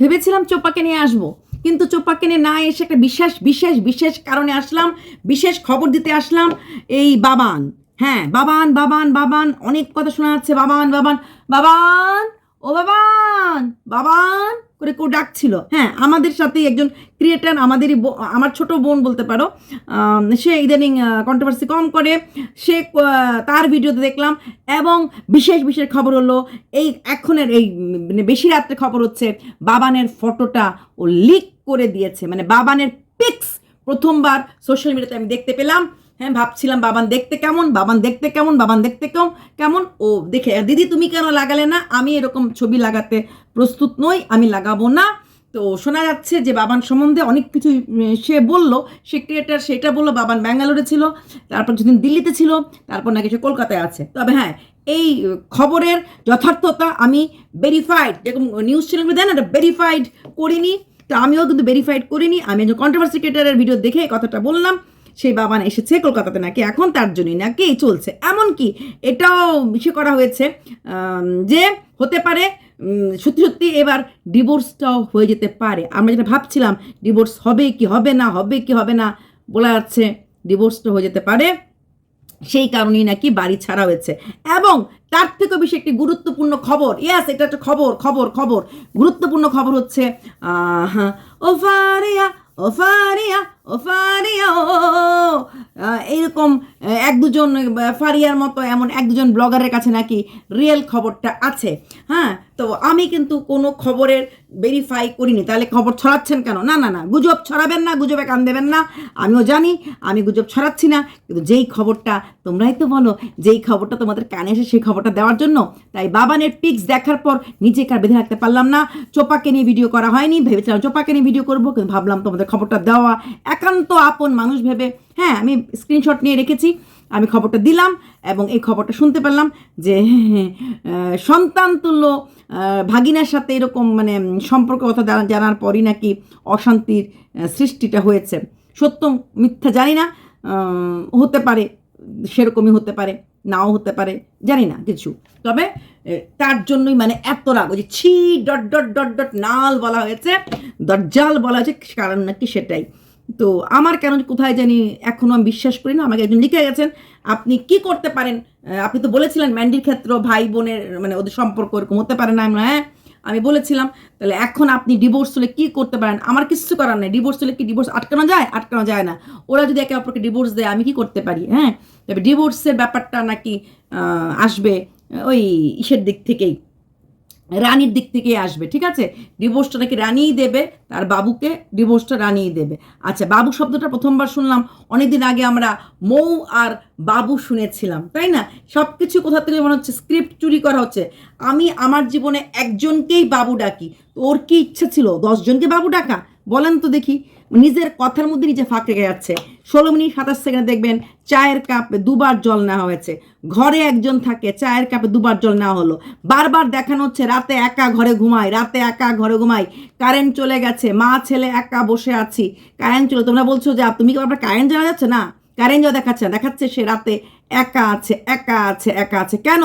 ভেবেছিলাম চোপাকে নিয়ে আসব, কিন্তু চোপাকে নিয়ে না এসে একটা বিশেষ বিশেষ বিশেষ কারণে আসলাম, বিশেষ খবর দিতে আসলাম এই বাবান। হ্যাঁ বাবান বাবান বাবান, অনেক কথা শোনা যাচ্ছে, বাবান বাবান বাবান। ও বাবান বাবান করে কেউ ডাকছিল। হ্যাঁ আমাদের সাথেই একজন ক্রিয়েটার আমাদেরই আমার ছোট বোন বলতে পারো সে ইদানিং কন্ট্রোভার্সি কম করে। সে তার ভিডিওতে দেখলাম এবং বিশেষ বিশেষ খবর হলো, এই এখনের এই মানে বেশি রাত্রে খবর হচ্ছে, বাবানের ফটোটা ও লিক করে দিয়েছে। মানে বাবানের পিক্স প্রথমবার সোশ্যাল মিডিয়াতে আমি দেখতে পেলাম। হ্যাঁ ভাবছিলাম বাবান দেখতে কেমন? বাবান দেখতে কেমন? বাবান দেখতে কেমন কেমন? ও দেখে, দিদি তুমি কেন লাগালে না? আমি এরকম ছবি লাগাতে প্রস্তুত নই, আমি লাগাবো না। তো শোনা যাচ্ছে যে বাবান সম্বন্ধে অনেক কিছু সে বলল, সে ক্রিয়েটার সেটা বলল, বাবান ব্যাঙ্গালোরে ছিল, তারপর যেদিন দিল্লিতে ছিল, তারপর নাকি সে কলকাতায় আছে। তবে হ্যাঁ এই খবরের যথার্থতা আমি ভেরিফাইড যেরকম নিউজ চ্যানেলগুলো দেন না ভেরিফাইড করিনি। তো আমিও কিন্তু ভেরিফাইড করিনি। আমি একজন কন্ট্রোভার্সি ক্রিয়েটারের ভিডিও দেখে কথাটা বললাম। সেই বাবান এসেছে কলকাতাতে নাকি এখন তার জন্যই নাকি চলছে। এমনকি এটাও বিষয় করা হয়েছে যে হতে পারে সত্যি সত্যি এবার ডিভোর্সটাও হয়ে যেতে পারে। আমরা যেটা ভাবছিলাম ডিভোর্স হবে কি হবে না হবে কি হবে না বলা যাচ্ছে ডিভোর্সটা হয়ে যেতে পারে। সেই কারণেই নাকি বাড়ি ছাড়া হয়েছে। এবং তার থেকেও বেশি একটি গুরুত্বপূর্ণ খবর ইয়াস এটা একটা খবর খবর খবর। গুরুত্বপূর্ণ খবর হচ্ছে আহ, ও এইরকম এক দুজন ফারিয়ার মতো এমন এক দুজন ব্লগারের কাছে নাকি রিয়েল খবরটা আছে। হ্যাঁ তো আমি কিন্তু কোনো খবরের ভেরিফাই করিনি। তাহলে খবর ছড়াচ্ছেন কেন? না না না, গুজব ছড়াবেন না, গুজবে কান দেবেন না। আমিও জানি, আমি গুজব ছড়াচ্ছি না। কিন্তু যেই খবরটা তোমরাই তো বলো, যেই খবরটা তোমাদের কানে এসে সেই খবরটা দেওয়ার জন্য, তাই বাবানের পিক্স দেখার পর নিজেকে আর বেঁধে রাখতে পারলাম না। চোপাকে নিয়ে ভিডিও করা হয়নি, ভেবেছিলাম চোপাকে নিয়ে ভিডিও করব, কিন্তু ভাবলাম তোমাদের খবরটা দেওয়া একান্ত আপন মানুষ ভেবে হ্যাঁ আমি স্ক্রিনশট নিয়ে রেখেছি আমি খবরটা দিলাম এবং এই খবরটা শুনতে পারলাম যে আহ, সন্তান তুল্য ভাগিনার সাথে এরকম মানে সম্পর্ক কথা জানা- জানার পরই নাকি অশান্তির সৃষ্টিটা হয়েছে। সত্য মিথ্যা জানি না হতে পারে সেরকমই হতে পারে নাও হতে পারে জানি না কিছু। তবে তার জন্যই মানে এত রাগ যে ছি ডট ডট ডট ডট নাল বলা হয়েছে দরজাল বলা হয়েছে কারণ নাকি সেটাই। তো আমার কেন কোথায় জানি এখনও আমি বিশ্বাস করি না। আমাকে একজন লিখে গেছেন আপনি কি করতে পারেন? আপনি তো বলেছিলেন ম্যান্ডির ক্ষেত্র ভাই বোনের মানে ওদের সম্পর্ক এরকম হতে পারে না। আমি বললাম, হ্যাঁ আমি বলেছিলাম তাহলে এখন আপনি ডিভোর্স হলে কি করতে পারেন? আমার কিছু করার নেই। ডিভোর্স হলে কি ডিভোর্স আটকানো যায়? আটকানো যায় না। ওরা যদি একে অপরকে ডিভোর্স দেয় আমি কি করতে পারি? হ্যাঁ তবে ডিভোর্সের ব্যাপারটা নাকি আসবে ওই ইসের দিক থেকেই। রানীর দিক থেকে আসবে, ঠিক আছে? ডিভোর্সটা নাকি রানিই দেবে, তার বাবুকে ডিভোর্সটা রানিই দেবে। আচ্ছা বাবু শব্দটা প্রথমবার শুনলাম, অনেকদিন আগে আমরা মৌ আর বাবু শুনেছিলাম, তাই না? সব কিছু কোথা থেকে মনে হচ্ছে স্ক্রিপ্ট চুরি করা হচ্ছে? আমি আমার জীবনে একজনকেই বাবু ডাকি ওর কি ইচ্ছা ছিল? দশজনকে বাবু ডাকা? বলেন তো দেখি, নিজের কথার মধ্যে নিজে ফাঁক রেখে যাচ্ছে। ষোলো মিনিট সাতাশ সেকেন্ড দেখবেন চায়ের কাপে দুবার জল নেওয়া হয়েছে। ঘরে একজন থাকে, চায়ের কাপে দুবার জল নেওয়া হলো। বারবার দেখানো হচ্ছে, রাতে একা ঘরে ঘুমাই, রাতে একা ঘরে ঘুমাই। কারেন্ট চলে গেছে, মা, ছেলে, একা বসে আছি। কারেন্ট চলে, তোমরা বলছো যে তুমি কি আপনার কারেন্ট জানা যাচ্ছে? না, কারেন্ট যাওয়া দেখাচ্ছে না, দেখাচ্ছে সে রাতে একা আছে একা আছে একা আছে। কেন?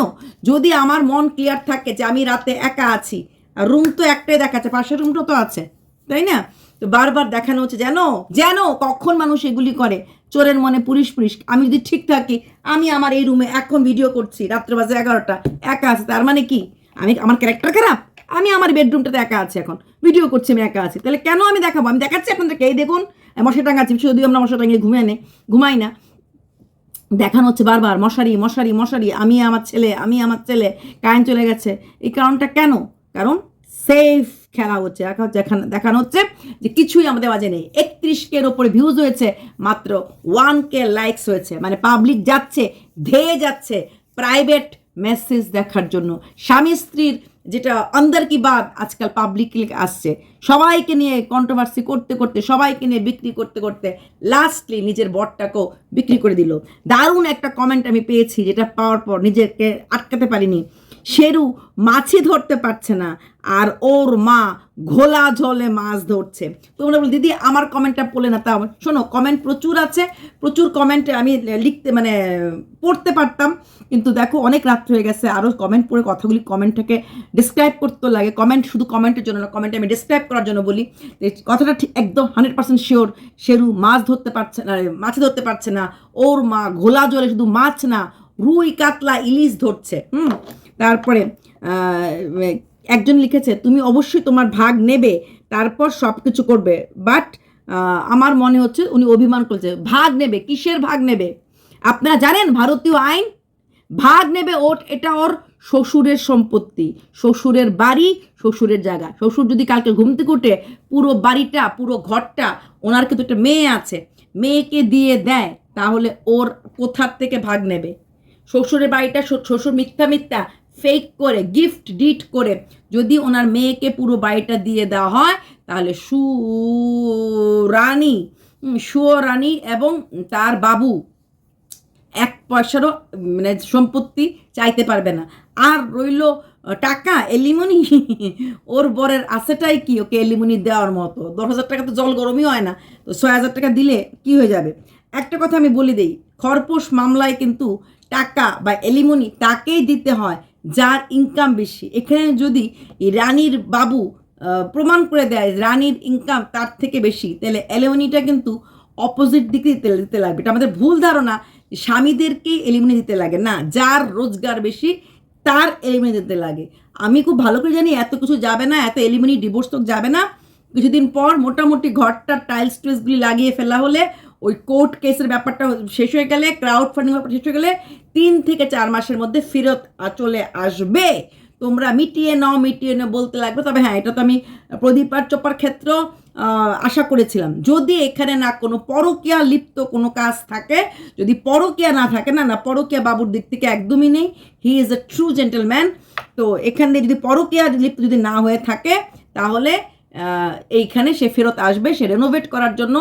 যদি আমার মন ক্লিয়ার থাকে যে আমি রাতে একা আছি, আর রুম তো একটাই দেখাচ্ছে, পাশের রুমটা তো আছে, তাই না? তো বারবার দেখানো হচ্ছে, যেন যেন কখন মানুষ এগুলি করে। চোরের মনে পুলিশ পুলিশ আমি যদি ঠিক থাকি, আমি আমার এই রুমে এখন ভিডিও করছি, রাত্রে বাজে এগারোটা, একা আছে, তার মানে কি? আমি, আমার ক্যারেক্টার খারাপ? আমি আমার বেডরুমটাতে একা আছি এখন। ভিডিও করছি, আমি একা আছি। তাহলে কেন আমি দেখাবো? আমি দেখাচ্ছি আপনাদেরকে এই দেখুন মশা টাঙাচ্ছি যদিও আমরা মশা টাঙিয়ে ঘুমিয়ে নে, ঘুমাই না। দেখানো হচ্ছে বারবার, মশারি মশারি মশারি, আমি আমার ছেলে, আমি আমার ছেলে, কারেন্ট চলে গেছে। এই কারণটা কেন? কারণ সেফ খেলা হচ্ছে দেখানো হচ্ছে যে কিছুই আমাদের মাঝে নেই। একত্রিশ কের ওপরে ভিউজ হয়েছে, মাত্র ওয়ান কে লাইকস হয়েছে। মানে পাবলিক যাচ্ছে, ধেয়ে যাচ্ছে প্রাইভেট মেসেজ দেখার জন্য। স্বামী স্ত্রীর যেটা অন্দর কি বাদ, আজকাল পাবলিকলি আসছে। সবাইকে নিয়ে কন্ট্রোভার্সি করতে করতে, সবাইকে নিয়ে বিক্রি করতে করতে লাস্টলি নিজের বরটাকেও বিক্রি করে দিল। দারুণ একটা কমেন্ট আমি পেয়েছি, যেটা পাওয়ার পর নিজেকে আটকাতে পারিনি। শেরু মাছই ধরতে পারছে না, আর ওর মা ঘোলা জলে মাছ ধরছে। তোমরা বল, দিদি, আমার কমেন্টটা পড়লে না? তা শোনো, কমেন্ট প্রচুর আছে, প্রচুর কমেন্ট আমি লিখতে মানে পড়তে পারতাম। কিন্তু দেখো, অনেক রাত্র হয়ে গেছে আরও কমেন্ট পড়ে কথাগুলি কমেন্টটাকে ডিসক্রাইব করতে লাগে। কমেন্ট শুধু কমেন্টের জন্য না কমেন্ট আমি ডিসক্রাইব করার জন্য বলি। কথাটা ঠিক একদম হান্ড্রেড পার্সেন্ট শিওর শেরু মাছ ধরতে পারছে না মাছ ধরতে পারছে না, ওর মা ঘোলা জলে শুধু মাছ না, রুই, কাতলা, ইলিশ ধরছে। হুম? তারপরে একজন লিখেছে, তুমি অবশ্যই তোমার ভাগ নেবে, তারপর সব কিছু করবে বাট আমার মনে হচ্ছে উনি অভিমান করছে। ভাগ নেবে, কিসের ভাগ নেবে? আপনারা জানেন ভারতীয় আইন? ভাগ নেবে ওর, এটা ওর শ্বশুরের সম্পত্তি, শ্বশুরের বাড়ি, শ্বশুরের জায়গা। শ্বশুর যদি কালকে ঘুম থেকে উঠে পুরো বাড়িটা, পুরো ঘরটা, ওনার কিন্তু একটা মেয়ে আছে, মেয়েকে দিয়ে দেয়, তাহলে ওর কোথার থেকে ভাগ নেবে? শ্বশুরের বাড়িটা শ্বশুর মিথ্যা মিথ্যা ফেক করে গিফট ডিট করে। যদি ওনার মেয়েকে পুরো বাড়িটা দিয়ে দেওয়া হয়, তাহলে সু রানী সুরানী এবং তার বাবু এক পয়সারও মানে সম্পত্তি চাইতে পারবে না। আর রইল টাকা, এলিমনি। ওর বরের আছেটাই কি? ওকে এলিমনি দেওয়ার মতো। দশ হাজার টাকা তো জল গরমই হয় না। তো ছয় হাজার টাকা দিলে কি হয়ে যাবে? একটা কথা আমি বলে দিই, খরপোশ মামলায় কিন্তু টাকা বা এলিমনি তাকেই দিতে হয়। যার ইনকাম বেশি। এখানে যদি রানীর বাবু প্রমাণ করে দেয় রানীর ইনকাম তার থেকে বেশি, তাহলে এলিমনিটা কিন্তু অপোজিট দিকে দিতে দিতে লাগবে। এটা আমাদের ভুল ধারণা যে স্বামীদেরকে এলিমিনে দিতে লাগে। না, যার রোজগার বেশি, তার এলিমিনে দিতে লাগে। আমি খুব ভালো করে জানি, এত কিছু যাবে না, এত এলিমিনি ডিভোর্স তো যাবে না। কিছুদিন পর মোটামুটি ঘরটার টাইলস টুইলসগুলি লাগিয়ে ফেলা হলে ওই কোর্ট কেসের ব্যাপারটা শেষ হয়ে গেলে ক্রাউড ফান্ডিং ব্যাপার শেষ হয়ে গেলে তিন থেকে চার মাসের মধ্যে ফেরত চলে আসবে। তোমরা মিটিয়ে নাও মিটিয়ে নাও বলতে লাগবে। তবে হ্যাঁ এটা তো আমি প্রদীপ আর চোপার ক্ষেত্র আশা করেছিলাম। যদি এখানে না কোনো পরকীয়া লিপ্ত কোনো কাজ থাকে, যদি পরকীয়া না থাকে, না না, পরকীয়া বাবুর দিক থেকে একদমই নেই। He is a true gentleman তো এখান দিয়ে যদি পরকীয়া লিপ্ত যদি না হয়ে থাকে, তাহলে এইখানে সে ফেরত আসবে, সে রেনোভেট করার জন্য।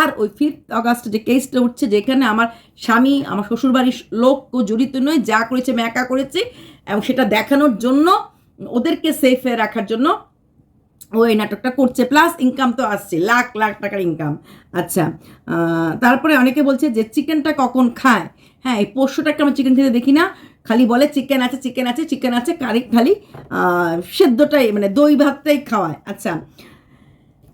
আর ওই ফিফথ অগাস্ট যে কেসটা উঠছে, যেখানে আমার স্বামী, আমার শ্বশুরবাড়ির লোক কেউ জড়িত নয়, যা করেছে আমি একা করেছি, এবং সেটা দেখানোর জন্য, ওদেরকে সেফে রাখার জন্য ও এই নাটকটা করছে। প্লাস ইনকাম তো আসছে, লাখ লাখ টাকার ইনকাম আচ্ছা তারপরে অনেকে বলছে যে চিকেনটা কখন খায়? হ্যাঁ এই পোষ্যটাকে আমরা চিকেন খেতে দেখি না। খালি বলে চিকেন আছে চিকেন আছে চিকেন আছে কারি খালি সেদ্ধটাই মানে দই ভাতটাই খাওয়ায়। আচ্ছা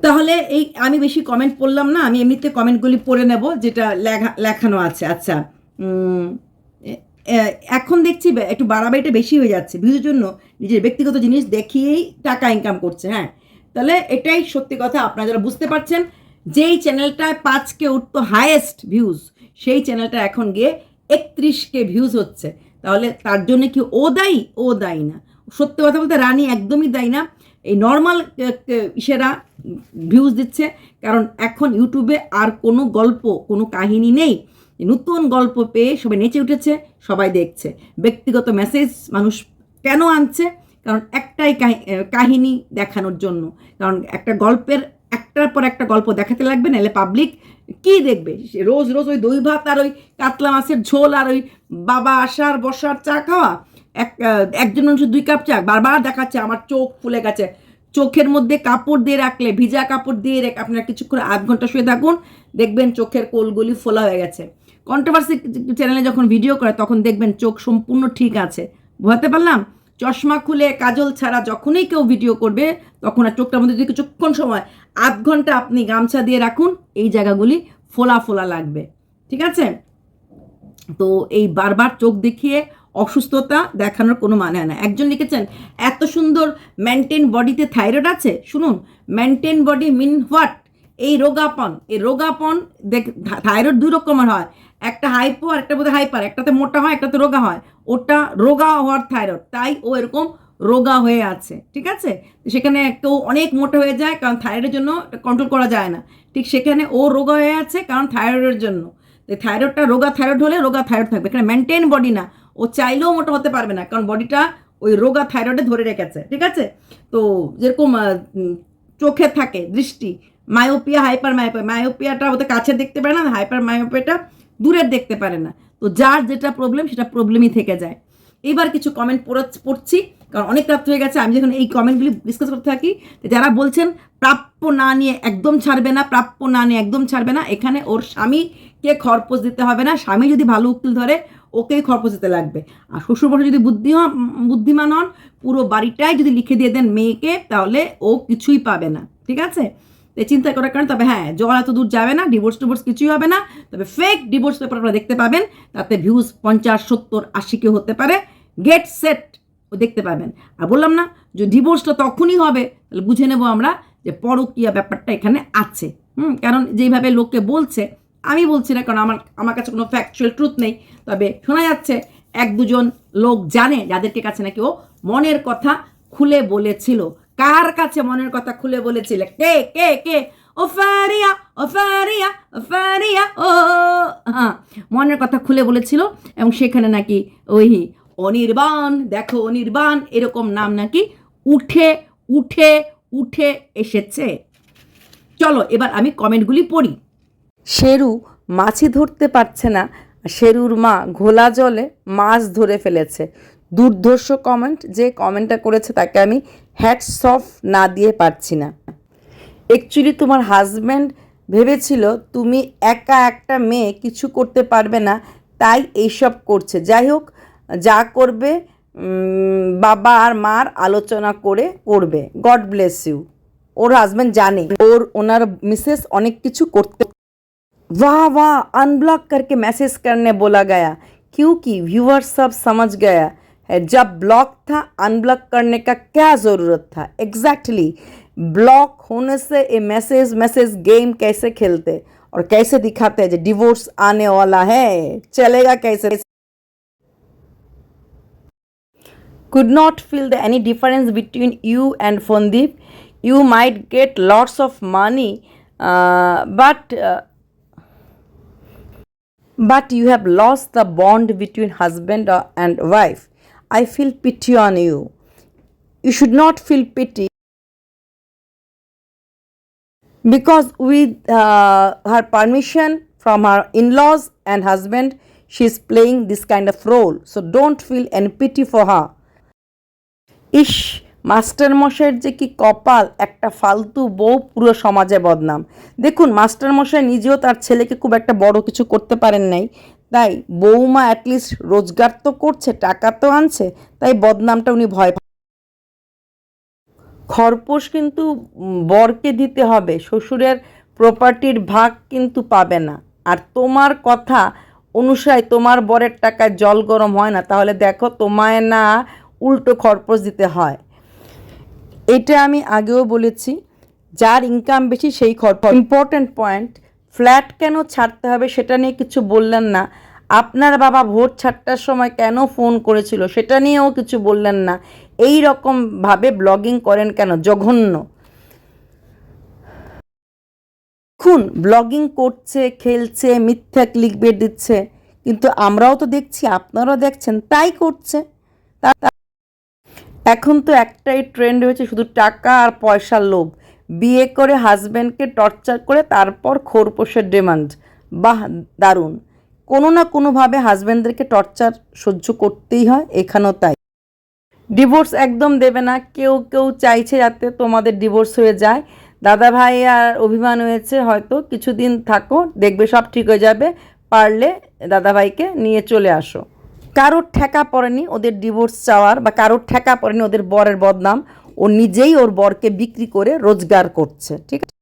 তাহলে এই আমি বেশি কমেন্ট পড়লাম না, আমি এমনিতে কমেন্টগুলি পড়ে নেব, যেটা লেখা, লেখানো আছে। আচ্ছা এখন দেখছি একটু বাড়াবাড়িটা বেশি হয়ে যাচ্ছে ভিউজের জন্য নিজের ব্যক্তিগত জিনিস দেখিয়েই টাকা ইনকাম করছে হ্যাঁ? তাহলে এটাই সত্যি কথা, আপনারা যারা বুঝতে পারছেন, যেই চ্যানেলটায় পাঁচকে উঠতো হায়েস্ট ভিউজ সেই চ্যানেলটা এখন গিয়ে একত্রিশকে ভিউজ হচ্ছে। তাহলে তার জন্য কি ও দায়ী? ও দায়ী না। সত্যি কথা বলতে রানী একদমই দায়ী না। এই নর্মাল ইসেরা ভিউজ দিচ্ছে। কারণ এখন ইউটিউবে আর কোনো গল্প, কোনো কাহিনী নেই। নতুন গল্প পেয়ে সবাই নেচে উঠেছে, সবাই দেখছে। ব্যক্তিগত মেসেজ মানুষ কেন আনছে? কারণ একটাই কাহিনী দেখানোর জন্য। কারণ একটা গল্পের একটার পর একটা গল্প দেখাতে লাগবে, নাহলে পাবলিক কি দেখবে? রোজ রোজ ওই দই ভাত আর ওই কাতলা মাছের ঝোল আর ওই বাবা আসার, বসার চা খাওয়া? এক একজন মানুষের দুই কাপ চা। বারবার দেখাচ্ছে, আমার চোখ ফুলে গেছে। চোখের মধ্যে কাপড় দিয়ে রাখলে, ভিজা কাপড় দিয়ে রেখে আপনারা কিছুক্ষণ, আধ ঘণ্টা শুয়ে থাকুন, দেখবেন চোখের কোলগুলি ফোলা হয়ে গেছে। কন্ট্রোভার্সি চ্যানেলে যখন ভিডিও করে, তখন দেখবেন চোখ সম্পূর্ণ ঠিক আছে। বুঝতে পারলাম? চশমা খুলে কাজল ছাড়া যখনই কেউ ভিডিও করবে, তখন আর চোখটার মধ্যে যদি কিছুক্ষণ সময়, আধ ঘণ্টা আপনি গামছা দিয়ে রাখুন, এই জায়গাগুলি ফোলা ফোলা লাগবে। ঠিক আছে? তো এই বারবার চোখ দেখিয়ে অসুস্থতা দেখানোর কোনো মানে হয় না একজন লিখেছেন, এত সুন্দর মেনটেন বডিতে থাইরয়েড আছে? শুনুন মেনটেন বডি মিন হোয়াট এই রোগাপন এই রোগাপন দেখ থাইরয়েড দুই রকমের হয়। একটা হাইপো আর একটা বোধহয় হাইপার একটাতে মোটা হয়, একটাতে রোগা হয়। ওটা রোগা হওয়ার থাইরয়েড তাই ও এরকম রোগা হয়ে আছে, ঠিক আছে? সেখানে কেউ অনেক মোটা হয়ে যায়, কারণ থাইরয়েডের জন্য কন্ট্রোল করা যায় না। ঠিক সেখানে ও রোগা হয়ে আছে, কারণ থাইরয়েডের জন্য। তো থাইরয়েডটা রোগা থাইরয়েড হলে রোগা থাইরয়েড থাকবে। এখানে মেনটেন বডি না, ও চাইলেও মোটা হতে পারবে না, কারণ বডিটা ওই রোগা থাইরয়েডে ধরে রেখেছে, ঠিক আছে? তো যেরকম চোখে থাকে দৃষ্টি মায়োপিয়া হাইপার মায়োপিয়া মায়োপিয়াটা ওদের কাছে দেখতে পারে না হাইপার মায়োপিয়াটা দূরের দেখতে পারে না। তো যার যেটা প্রবলেম সেটা প্রবলেমই থেকে যায়। এবার কিছু কমেন্ট পড়ছি কারণ অনেক রাত হয়ে গেছে, আমি যখন এই কমেন্টগুলি ডিসকাস করতে থাকি যারা বলছেন প্রাপ্য না নিয়ে একদম ছাড়বে না, প্রাপ্য না নিয়ে একদম ছাড়বে না, এখানে ওর স্বামীকে খরপোশ দিতে হবে না। স্বামী যদি ভালো উকিল ধরে, ওকেই খরপোশ দিতে লাগবে। আর শ্বশুরমশাই যদি বুদ্ধি বুদ্ধিমান হন, পুরো বাড়িটাই যদি লিখে দিয়ে দেন মেয়েকে, তাহলে ও কিছুই পাবে না। ঠিক আছে? তো চিন্তা করার কারণে, তবে হ্যাঁ জল এত দূর যাবে না ডিভোর্স টিভোর্স কিছুই হবে না, তবে ফেক ডিভোর্স পেপার আপনারা দেখতে পাবেন, তাতে ভিউজ পঞ্চাশ, সত্তর, আশি কেউ হতে পারে গেট সেট ও দেখতে পাবেন। আর বললাম না যে ডিভোর্সটা তখনই হবে, তাহলে বুঝে নেব আমরা যে পরকীয়া ব্যাপারটা এখানে আছে। হুম, কারণ যেইভাবে লোককে বলছে, আমি বলছি না, কারণ আমার আমার কাছে কোনো ফ্যাকচুয়াল ট্রুথ নেই, তবে শোনা যাচ্ছে এক দুজন লোক জানে, যাদেরকে কাছে নাকি ও মনের কথা খুলে বলেছিল। কার কাছে মনের কথা খুলে বলেছিলে? কে কে কে? ও ফারিয়া ও ফারিয়া ও ফারিয়া, ও। হ্যাঁ মনের কথা খুলে বলেছিল এবং সেখানে নাকি ওই অনির্বাণ, দেখো অনির্বাণ, এরকম নাম নাকি উঠে উঠে উঠে এসেছে। চলো, এবার আমি কমেন্টগুলি পড়ি। শেরু মাছই ধরতে পারছে না। শেরুর মা ঘোলা জলে মাছ ধরে ফেলেছে। দুর্ধর্ষ কমেন্ট যে কমেন্টটা করেছে তাকে আমি হ্যাটস অফ না দিয়ে পারছি না অ্যাকচুয়ালি তোমার হাজব্যান্ড ভেবেছিল তুমি একা একটা মেয়ে কিছু করতে পারবে না তাই এইসব করছে যাই হোক যা করবে উম, বাবা আর মার আলোচনা করে করবে গড ব্লেস ইউ ওর হাজব্যান্ড জানে ওর ওনার মিসেস অনেক কিছু করতে वाह वाह अनब्लॉक करके मैसेज करने बोला गया क्योंकि व्यूअर सब समझ गया है, जब ब्लॉक था अनब्लॉक करने का क्या ज़रूरत था? एग्जैक्टली ब्लॉक होने से ये मैसेज मैसेज गेम कैसे खेलते और कैसे दिखाते हैं? जो डिवोर्स आने वाला है, चलेगा कैसे? Could not feel the any difference between you and फोनदीप you might get lots of money but but you have lost the bond between husband and wife I feel pity on you. You should not feel pity because with uh, her permission from her in-laws and husband, she is playing this kind of role. So don't feel any pity for her. ইস master মশাইয়ের যে কি কপাল একটা ফালতু বউ পুরো সমাজে বদনাম দেখুন মাস্টার মশাই নিজেও তার ছেলেকে খুব একটা বড় কিছু করতে পারেন নাই তাই বৌমা অ্যাটলিস্ট রোজগার তো করছে, টাকা তো আনছে, তাই বদনামটা উনি ভয় খরপোশ কিন্তু বরকে দিতে হবে, শ্বশুরের প্রপার্টির ভাগ কিন্তু পাবে না। আর তোমার কথা অনুসারে তোমার বরের টাকায় জল গরম হয় না, তাহলে দেখো তোমায় না উল্টো খরপোশ দিতে হয়। এটা আমি আগেও বলেছি, যার ইনকাম বেশি সেই খরচ ইম্পর্ট্যান্ট পয়েন্ট ফ্ল্যাট কেন ছাড়তে হবে সেটা নিয়ে কিছু বললেন না। আপনার বাবা ভোট ছাড়টার সময় কেন ফোন করেছিল সেটা নিয়েও কিছু বললেন না। এই রকমভাবে ব্লগিং করেন কেন? জঘন্য। দেখুন, ব্লগিং করছে, খেলছে, মিথ্যা ক্লিক বেট দিচ্ছে। কিন্তু আমরাও তো দেখছি, আপনারাও দেখছেন, তাই করছে। এখন তো একটাই ট্রেন্ড হয়েছে শুধু টাকা আর পয়সার লোভ। বিয়ে করে হাজব্যান্ডকে টর্চার করে তারপর খোরপোশের ডিমান্ড বাহ, দারুণ। কোনো না কোনোভাবে হাজব্যান্ডদেরকে টর্চার সহ্য করতেই হয়, এখানেও তাই। ডিভোর্স একদম দেবে না। কেউ কেউ চাইছে যাতে তোমাদের ডিভোর্স হয়ে যায়। দাদা ভাই আর অভিমান হয়েছে, হয়তো কিছুদিন থাকো, দেখবে সব ঠিক হয়ে যাবে, পারলে দাদা ভাইকে নিয়ে চলে আসো। কারোর ঠেকা পড়েনি ওদের ডিভোর্স চাওয়ার বা কারোর ঠেকা পড়েনি ওদের বরের বদনাম। ও নিজেই ওর বরকে বিক্রি করে রোজগার করছে, ঠিক আছে?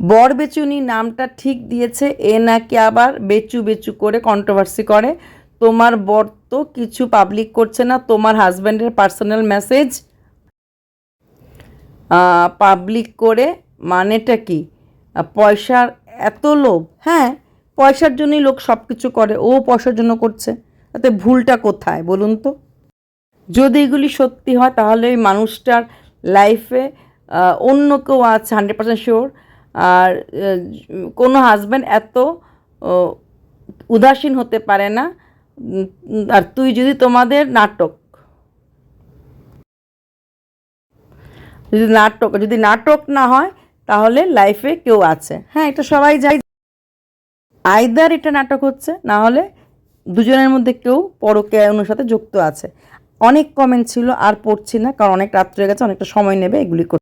বর বেচুনি নামটা ঠিক দিয়েছে, এ নাকি আবার বেচু বেচু করে কন্ট্রোভার্সি করে, তোমার বর তো কিছু পাবলিক করছে না, তোমার হাজব্যান্ডের পার্সোনাল মেসেজ পাবলিক করে মানেটা কি? পয়সার এত লোভ হ্যাঁ পয়সার জন্যই লোক সব কিছু করে, ও পয়সার জন্য করছে, তাতে ভুলটা কোথায় বলুন তো? যদি এগুলি সত্যি হয়, তাহলে ওই মানুষটার লাইফে অন্য কেউ আছে হান্ড্রেড পার্সেন্ট শিওর আর কোনো হাজব্যান্ড এত উদাসীন হতে পারে না। আর তুই যদি তোমাদের নাটক, যদি নাটক যদি নাটক না হয়, তাহলে লাইফে কেউ আছে। হ্যাঁ এটা সবাই যাই আইদার এটা নাটক হচ্ছে, না হলে দুজনের মধ্যে কেউ পরকীয়ার সাথে যুক্ত আছে। অনেক কমেন্ট ছিল আর পড়ছি না কারণ অনেক রাত্রে গেছে অনেকটা সময় নেবে এগুলি